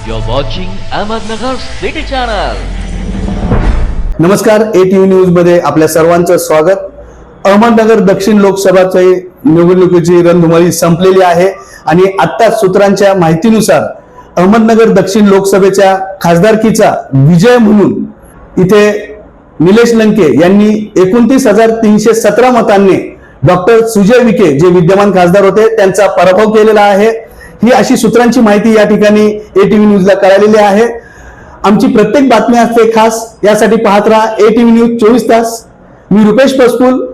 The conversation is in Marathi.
You're watching Ahmednagar City Channel. नमस्कार ए टी व्ही न्यूजमध्ये आपल्या सर्वांचं स्वागत अहमदनगर दक्षिण लोकसभाची निवडणुकीची रणधुमाळी संपलेली आहे आणि आत्ता सूत्रांच्या माहितीनुसार अहमदनगर दक्षिण लोकसभेच्या खासदारकीचा विजय म्हणून इथे निलेश लंके यांनी एकोणतीस हजार तीनशे सतरा मतांनी डॉक्टर सुजय विखे जे विद्यमान खासदार होते त्यांचा पराभव केलेला आहे ही अशी सूत्रांची माहिती या ठिकाणी ए टी व्ही न्यूजला कळालेली आहे. आमची प्रत्येक बातमी असते खास यासाठी पाहत राहा ए टी व्ही न्यूज चोवीस तास. मी रुपेश पसपूल